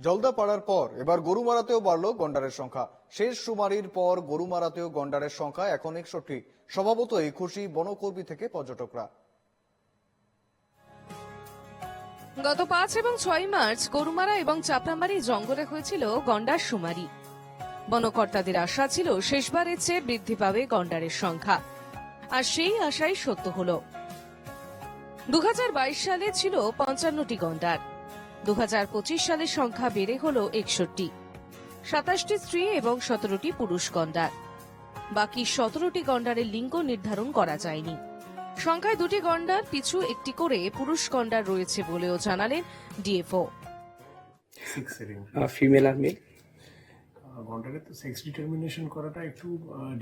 জলদা পাড়ার পর এবার গরু মারাতেও বাড়ল গন্ডারের সংখ্যা। শেষ সুমারির পর গরু মারাতেও গন্ডারের সংখ্যা এখন একষট্টি। স্বভাবতই খুশি বনকর্মী থেকে পর্যটকরা। গত পাঁচ এবং ছয় মার্চ গরুমারা এবং চাপড়ামারি জঙ্গলে হয়েছিল গন্ডার সুমারি। বনকর্তাদের আশা ছিল শেষবারের চেয়ে বৃদ্ধি পাবে গন্ডারের সংখ্যা। আর সেই আশাই সত্য হল। দু হাজার বাইশ সালে ছিল পঞ্চান্নটি গন্ডার। দু সালে সংখ্যা বেড়ে হল একষট্টি। সাতাশটি স্ত্রী এবং সতেরোটি পুরুষ গন্ডার। বাকি সতেরোটি গন্ডারের লিঙ্গ নির্ধারণ করা যায়নি। সংখ্যায় দুটি গন্ডার পিছু একটি করে পুরুষ গন্ডার রয়েছে বলেও জানালেন ডিএফও। ফিমেল আর মেল গন্ডারের তো সেক্স ডিটারমিনেশন করাটা একটু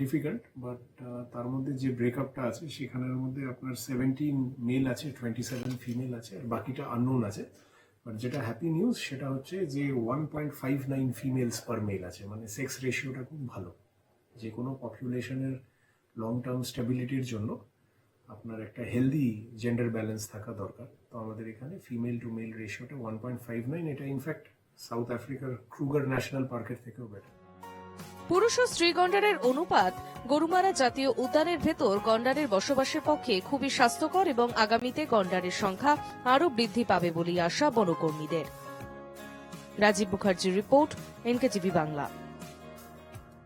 ডিফিকাল্ট বাট তার মধ্যে যে ব্রেকআপটা আছে সেখানের মধ্যে আপনার সেভেন্টিন মেল আছে টোয়েন্টি সেভেন ফিমেল আছে আর বাকিটা আননোন আছে। বাট যেটা হ্যাপি নিউজ সেটা হচ্ছে যে one point five nine females per male আছে। মানে সেক্স রেশিওটা খুব ভালো। যে কোনো পপুলেশনের লং টার্ম স্টেবিলিটির জন্য আপনার একটা হেলদি জেন্ডার ব্যালেন্স থাকা দরকার। তো আমাদের এখানে ফিমেল টু মেল রেশিওটা ওয়ান পয়েন্ট ফাইভ নাইন এটা ইনফ্যাক্ট সাউথ আফ্রিকার ক্রুগার ন্যাশনাল পার্কের থেকেও বেটার পুরুষ ও স্ত্রী গন্ডারের অনুপাত গরুমারা জাতীয় উদ্যানের ভেতর গন্ডারের বসবাসের পক্ষে খুবই স্বাস্থ্যকর এবং আগামীতে গন্ডারের সংখ্যা আরও বৃদ্ধি পাবে বলে আশা বনকর্মীদের। রাজীব মুখার্জির রিপোর্ট, এনকেটিভি বাংলা।